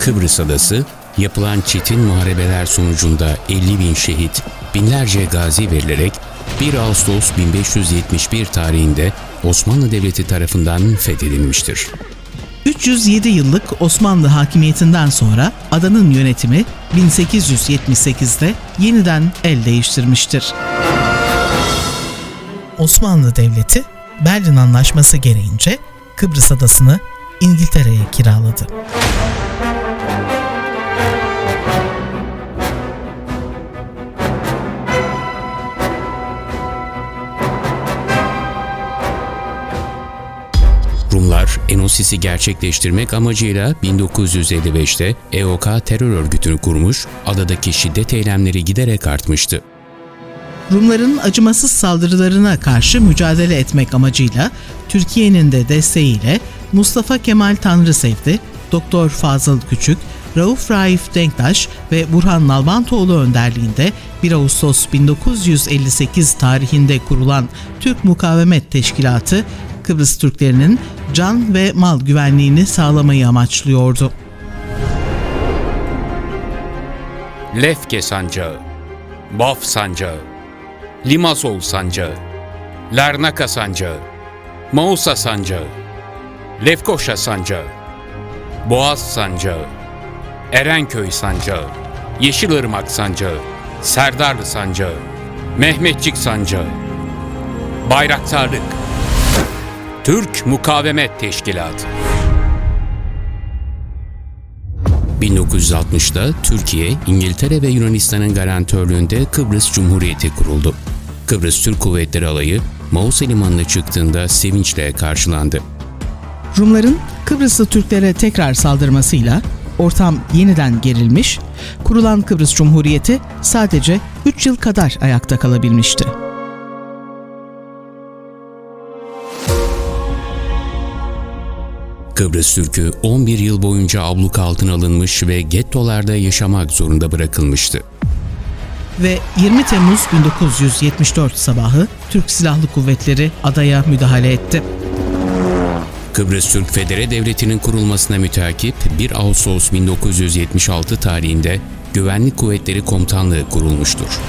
Kıbrıs Adası, yapılan çetin muharebeler sonucunda 50 bin şehit, binlerce gazi verilerek 1 Ağustos 1571 tarihinde Osmanlı Devleti tarafından fethedilmiştir. 307 yıllık Osmanlı hakimiyetinden sonra adanın yönetimi 1878'de yeniden el değiştirmiştir. Osmanlı Devleti Berlin Anlaşması gereğince Kıbrıs adasını İngiltere'ye kiraladı. Enosis'i gerçekleştirmek amacıyla 1955'te EOK terör örgütünü kurmuş, adadaki şiddet eylemleri giderek artmıştı. Rumların acımasız saldırılarına karşı mücadele etmek amacıyla Türkiye'nin de desteğiyle Mustafa Kemal Tanrısevdi, Doktor Fazıl Küçük, Rauf Raif Denktaş ve Burhan Nalbantoğlu önderliğinde 1 Ağustos 1958 tarihinde kurulan Türk Mukavemet Teşkilatı, Kıbrıs Türklerinin can ve mal güvenliğini sağlamayı amaçlıyordu. Lefke Sancağı, Baf Sancağı, Limasol Sancağı, Larnaka Sancağı, Mausa Sancağı, Lefkoşa Sancağı, Boğaz Sancağı, Erenköy Sancağı, Yeşilırmak Sancağı, Serdarlı Sancağı, Mehmetçik Sancağı, Bayraktarlık, Türk Mukavemet Teşkilatı. 1960'da Türkiye, İngiltere ve Yunanistan'ın garantörlüğünde Kıbrıs Cumhuriyeti kuruldu. Kıbrıs Türk Kuvvetleri Alayı, Mausa Limanı'na çıktığında sevinçle karşılandı. Rumların Kıbrıslı Türklere tekrar saldırmasıyla ortam yeniden gerilmiş, kurulan Kıbrıs Cumhuriyeti sadece 3 yıl kadar ayakta kalabilmişti. Kıbrıs Türk'ü 11 yıl boyunca abluk altına alınmış ve gettolarda yaşamak zorunda bırakılmıştı. Ve 20 Temmuz 1974 sabahı Türk Silahlı Kuvvetleri adaya müdahale etti. Kıbrıs Türk Federe Devleti'nin kurulmasına müteakip 1 Ağustos 1976 tarihinde Güvenlik Kuvvetleri Komutanlığı kurulmuştur.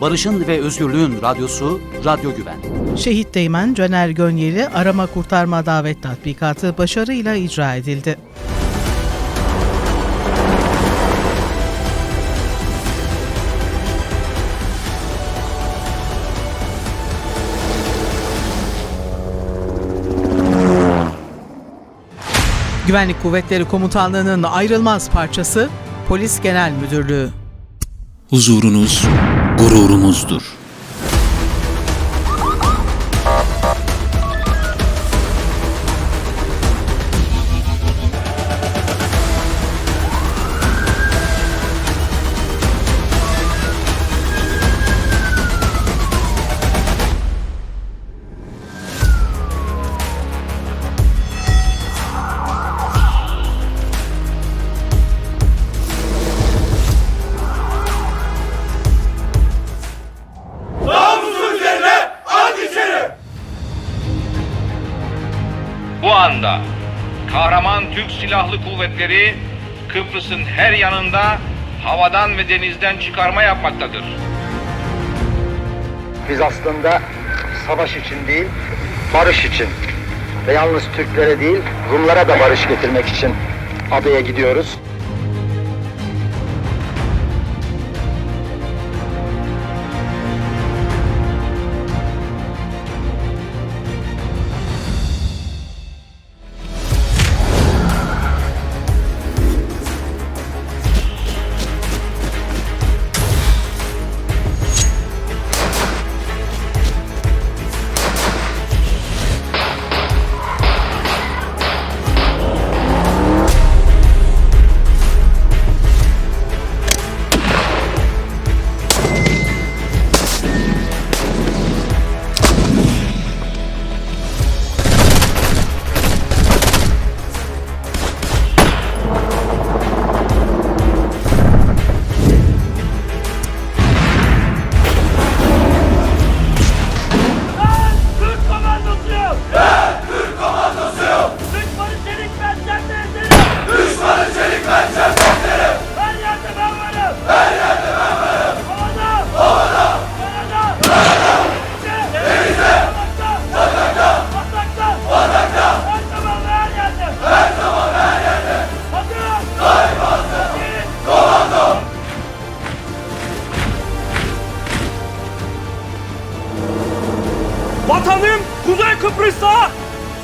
Barışın ve Özgürlüğün radyosu Radyo Güven. Şehit Değmen Caner Gönyeli arama kurtarma davet tatbikatı başarıyla icra edildi. Güvenlik Kuvvetleri Komutanlığı'nın ayrılmaz parçası Polis Genel Müdürlüğü. Huzurunuz gururumuzdur. Kahraman Türk Silahlı Kuvvetleri Kıbrıs'ın her yanında havadan ve denizden çıkarma yapmaktadır. Biz aslında savaş için değil, barış için ve yalnız Türklere değil, Rumlara da barış getirmek için adaya gidiyoruz. Vatanım Kuzey Kıbrıs'ta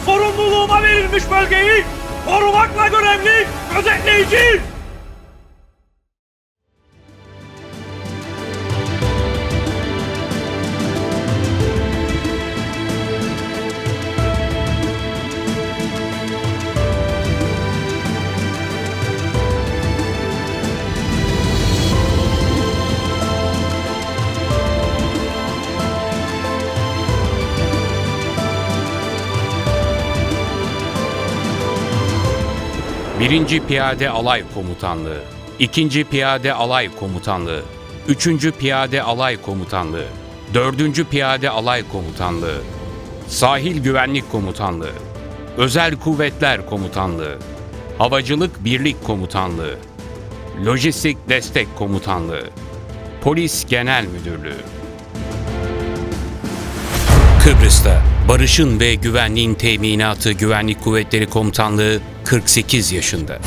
sorumluluğuma verilmiş bölgeyi korumakla görevli gözetleyici Birinci Piyade Alay Komutanlığı, İkinci Piyade Alay Komutanlığı, Üçüncü Piyade Alay Komutanlığı, Dördüncü Piyade Alay Komutanlığı, Sahil Güvenlik Komutanlığı, Özel Kuvvetler Komutanlığı, Havacılık Birlik Komutanlığı, Lojistik Destek Komutanlığı, Polis Genel Müdürlüğü. Kıbrıs'ta barışın ve güvenliğin teminatı Güvenlik Kuvvetleri Komutanlığı 48 yaşında.